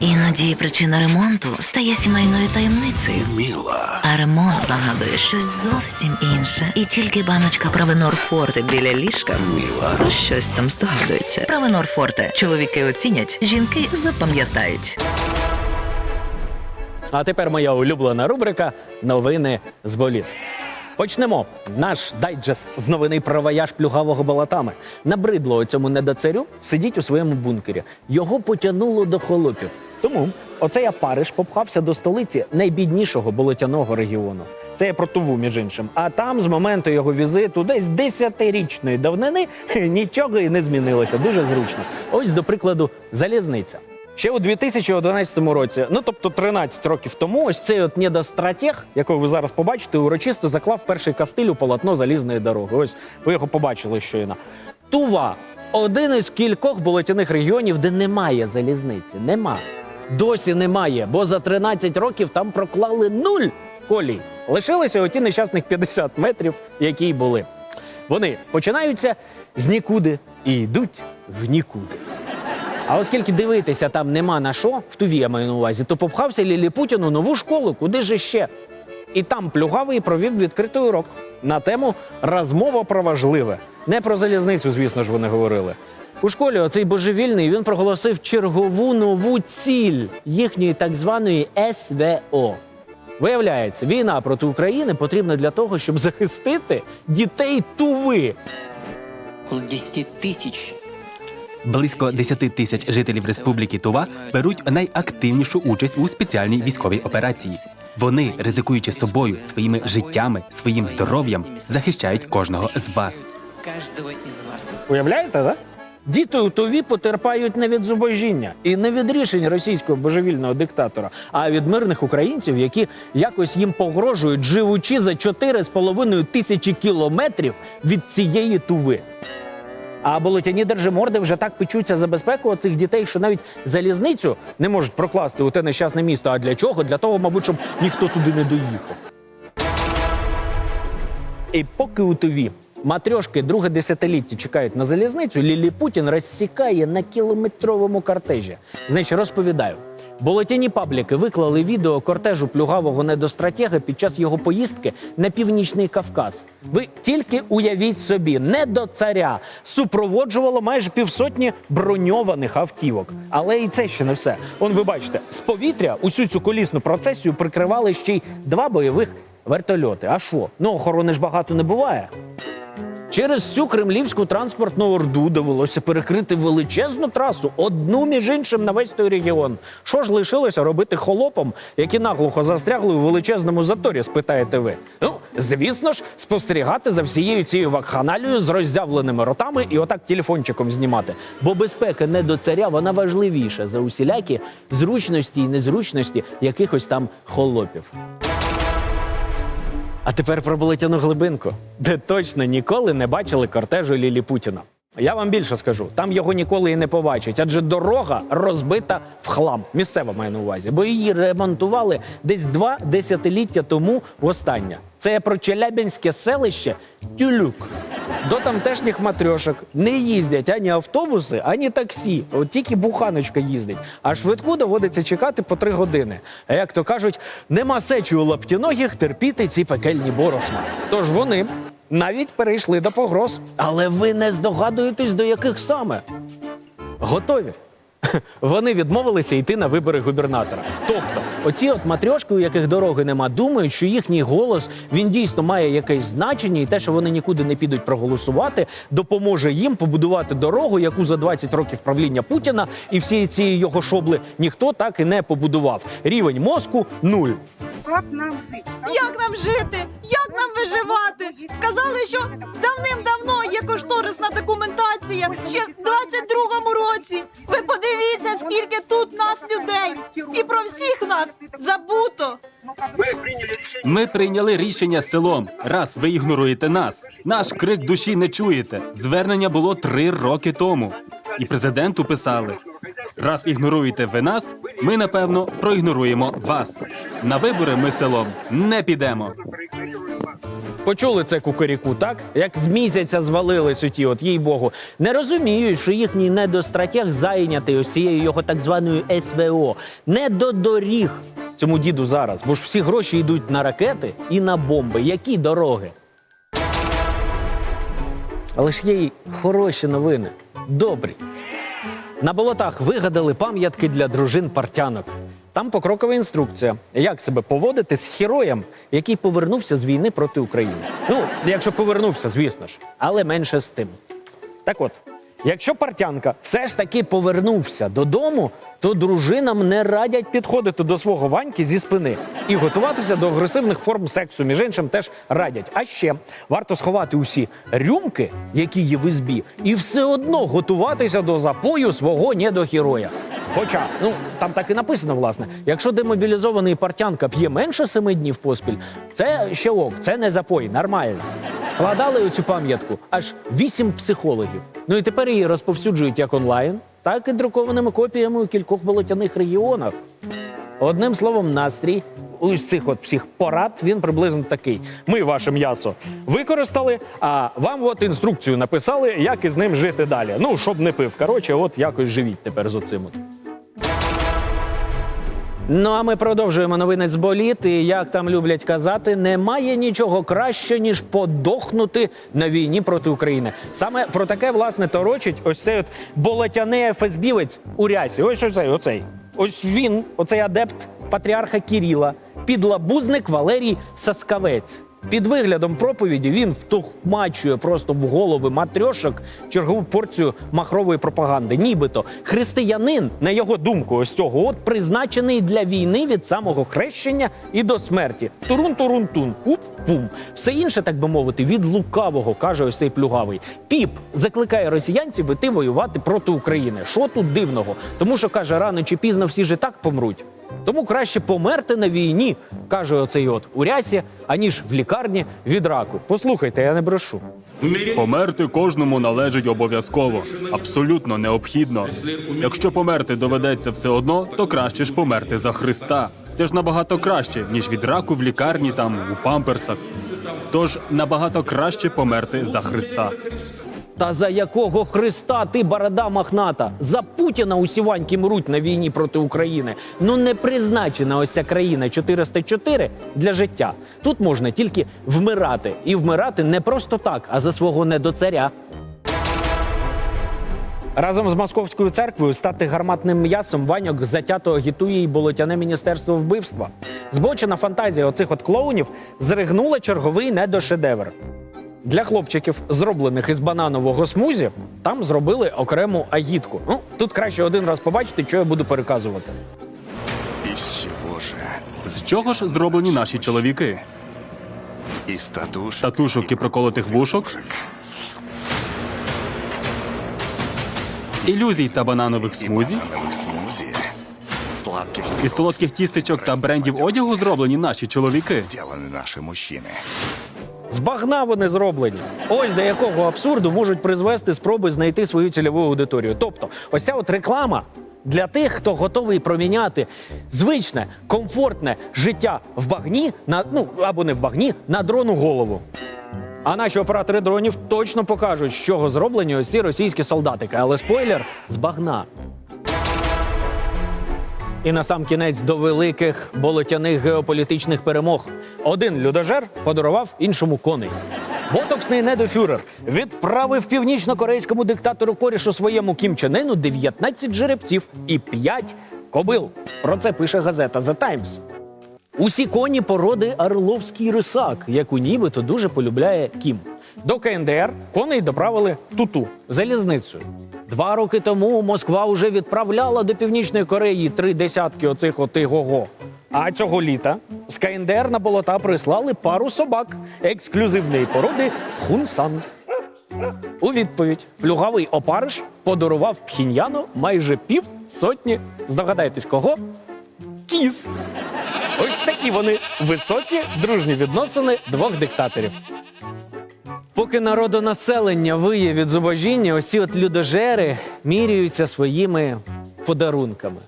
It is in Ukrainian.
Іноді причина ремонту стає сімейною таємницею. Міла. А ремонт нагадує щось зовсім інше. І тільки баночка Правенор Форте біля ліжка Міла. про щось там здогадується. Правенор Форте. Чоловіки оцінять, жінки запам'ятають. А тепер моя улюблена рубрика Новини з боліт. Почнемо. Наш дайджест з новини про вояж плюгавого болотами. Набридло цьому недоцарю сидіть у своєму бункері. Його потягнуло до холопів. Тому оцей апариш попхався до столиці найбіднішого болотяного регіону. Це я про Туву, між іншим. А там з моменту його візиту, десь десятирічної давнини, нічого і не змінилося. Дуже зручно. Ось, до прикладу, залізниця. Ще у 2011 році, ну тобто 13 років тому, ось цей от недостратег, якого ви зараз побачите, урочисто заклав перший кастиль у полотно залізної дороги. Ось ви його побачили щойно. Тува один із кількох болотяних регіонів, де немає залізниці. Нема. Досі немає, бо за 13 років там проклали нуль колій. Лишилися оті нещасних 50 метрів, які й були. Вони починаються з нікуди і йдуть в нікуди. А оскільки дивитися там нема на що, в Туві я маю на увазі, то попхався Ліліпутін у нову школу, куди же ще? І там плюгавий провів відкритий урок на тему розмова про важливе. Не про залізницю, звісно ж, вони говорили. У школі оцей божевільний він проголосив чергову нову ціль їхньої так званої СВО. Виявляється, війна проти України потрібна для того, щоб захистити дітей Туви. около 10 тысяч Близько 10 тисяч жителів Республіки Тува беруть найактивнішу участь у спеціальній військовій операції. Вони, ризикуючи собою, своїми життями, своїм здоров'ям, захищають кожного з вас. каждого из вас. Уявляєте, да? Діти у Туві потерпають не від зубожіння і не від рішень російського божевільного диктатора, а від мирних українців, які якось їм погрожують, живучи за 4,5 тисячі кілометрів від цієї туви. А болотяні держиморди вже так печуться за безпеку цих дітей, що навіть залізницю не можуть прокласти у те нещасне місто. А для чого? Для того, мабуть, щоб ніхто туди не доїхав. І поки у Туві матрьошки друге десятиліття чекають на залізницю, Лілі Путін розсікає на кілометровому кортежі. Значить, розповідаю. Болотяні пабліки виклали відео кортежу плюгавого недостратега під час його поїздки на північний Кавказ. Ви тільки уявіть собі, не до царя супроводжувало майже півсотні броньованих автівок. Але і це ще не все. Он ви бачите, з повітря усю цю колісну процесію прикривали ще й два бойових вертольоти. А що? Ну охорони ж багато не буває. Через цю кремлівську транспортну орду довелося перекрити величезну трасу, одну між іншим на весь той регіон. Що ж лишилося робити холопам, які наглухо застрягли у величезному заторі, спитаєте ви? Ну, звісно ж, спостерігати за всією цією вакханалією з роззявленими ротами і отак телефончиком знімати. Бо безпека не до царя, вона важливіша за усілякі зручності і незручності якихось там холопів. А тепер про болотяну глибинку, де точно ніколи не бачили кортежу Лілі Путіна. Я вам більше скажу, там його ніколи і не побачать, адже дорога розбита в хлам. Місцева маю на увазі, бо її ремонтували десь два десятиліття тому востаннє. Це я про Челябінське селище Тюлюк. До тамтешніх матрьошок не їздять ані автобуси, ані таксі. От тільки буханочка їздить. А швидку доводиться чекати по три години. А як то кажуть, нема сечі у лаптіногих терпіти ці пекельні борошна. Тож вони навіть перейшли до погроз. Але ви не здогадуєтесь, до яких саме. Готові? Вони відмовилися йти на вибори губернатора. Тобто, оці от матрьошки, у яких дороги нема, думають, що їхній голос він дійсно має якесь значення, і те, що вони нікуди не підуть проголосувати, допоможе їм побудувати дорогу, яку за 20 років правління Путіна і всієї цієї його шобли ніхто так і не побудував. Рівень мозку нуль. Як нам жити? Як нам жити? Як нам виживати? Сказали, що давним-давно є кошторисна документація ще в 22-му році. Ви подивіться, скільки тут нас людей, і про всіх нас забуто. Ми прийняли рішення. З селом. Раз ви ігноруєте нас. Наш крик душі не чуєте. Звернення було три роки тому. І президенту писали: раз ігноруєте ви нас, ми напевно проігноруємо вас. На вибори ми селом не підемо. Почули це кукаріку, так? Як з місяця звалились оті, от їй Богу. Не розуміють, що їхній недостратег зайнятий ось цією його так званою СВО. Не додоріг цьому діду зараз, бо ж всі гроші йдуть на ракети і на бомби. Які дороги? Але ж є й хороші новини. Добрі. На болотах вигадали пам'ятки для дружин партянок. Там покрокова інструкція, як себе поводити з героєм, який повернувся з війни проти України. Ну, якщо повернувся, звісно ж, але менше з тим. Так от, якщо партянка все ж таки повернувся додому, то дружинам не радять підходити до свого ваньки зі спини і готуватися до агресивних форм сексу. Між іншим теж радять. А ще варто сховати усі рюмки, які є в ізбі, і все одно готуватися до запою свого недогероя. Хоча, ну там так і написано, власне, якщо демобілізований партянка п'є менше семи днів поспіль, це ще ок, це не запой, нормально. Складали оцю пам'ятку аж вісім психологів. Ну і тепер її розповсюджують як онлайн, так і друкованими копіями у кількох болотяних регіонах. Одним словом, настрій ось цих от всіх порад він приблизно такий: ми ваше м'ясо використали, а вам от інструкцію написали, як із ним жити далі. Ну, щоб не пив. Коротше, от якось живіть тепер з оцим. Ну а ми продовжуємо новини з боліт. І як там люблять казати, немає нічого краще, ніж подохнути на війні проти України. Саме про таке власне торочить ось цей от болотяний ФСБівець у рясі. Ось оцей, оцей. Ось він, оцей адепт патріарха Кіріла, підлабузник Валерій Саскавець. Під виглядом проповіді він втохмачує просто в голови матрьошок чергову порцію махрової пропаганди. Нібито християнин, на його думку, ось цього от призначений для війни від самого хрещення і до смерті. Турун-турун-тун, уп-пум. Все інше, так би мовити, від лукавого, каже ось цей плюгавий. Піп закликає росіянців іти воювати проти України. Що тут дивного? Тому що каже, рано чи пізно всі ж і так помруть. Тому краще померти на війні, каже оцей от у рясі, аніж в лікарні від раку. Послухайте, я не брешу. Померти кожному належить обов'язково, абсолютно необхідно. Якщо померти доведеться все одно, то краще ж померти за Христа. Це ж набагато краще, ніж від раку в лікарні там у памперсах. Тож набагато краще померти за Христа. Та за якого Христа ти борода махната? За Путіна усі ваньки мруть на війні проти України. Ну не призначена ось ця країна 404 для життя. Тут можна тільки вмирати. І вмирати не просто так, а за свого недоцаря. Разом з московською церквою стати гарматним м'ясом Ваньок затято агітує й болотяне міністерство вбивства. Збочена фантазія оцих от клоунів зригнула черговий недошедевр. Для хлопчиків, зроблених із бананового смузі, там зробили окрему агітку. Ну, тут краще один раз побачити, що я буду переказувати. Из чего же? З чого ж зроблені наші чоловіки? Из татушек. Татушок і проколотих вушок, ілюзій та бананових смузі, Банановых смузи. Сладких із солодких тістечок та брендів одягу зроблені наші чоловіки. деланы наши мужчины. З багна вони зроблені. Ось до якого абсурду можуть призвести спроби знайти свою цільову аудиторію. Тобто, ось ця от реклама для тих, хто готовий проміняти звичне, комфортне життя в багні на ну або не в багні на дрону голову. А наші оператори дронів точно покажуть, з чого зроблені ось ці російські солдатики. Але спойлер з багна. І на сам кінець до великих болотяних геополітичних перемог. Один людожер подарував іншому коней. Ботоксний недофюрер відправив північно-корейському диктатору корішу своєму Кім Чен Ыну 19 жеребців і 5 кобил. Про це пише газета The Times. Усі коні породи Орловський рисак, яку нібито дуже полюбляє Кім. До КНДР коней доправили туту залізницею. Два роки тому Москва вже відправляла до Північної Кореї три десятки оцих от го А цього літа з КНДР на болота прислали пару собак ексклюзивної породи Хунсан. У відповідь плюгавий опариш подарував Пхіньяну майже пів сотні. Здогадайтесь, кого? Кіз. Ось такі вони високі дружні відносини двох диктаторів. Поки народонаселення виє від зубожіння, осі от людожери міряються своїми подарунками.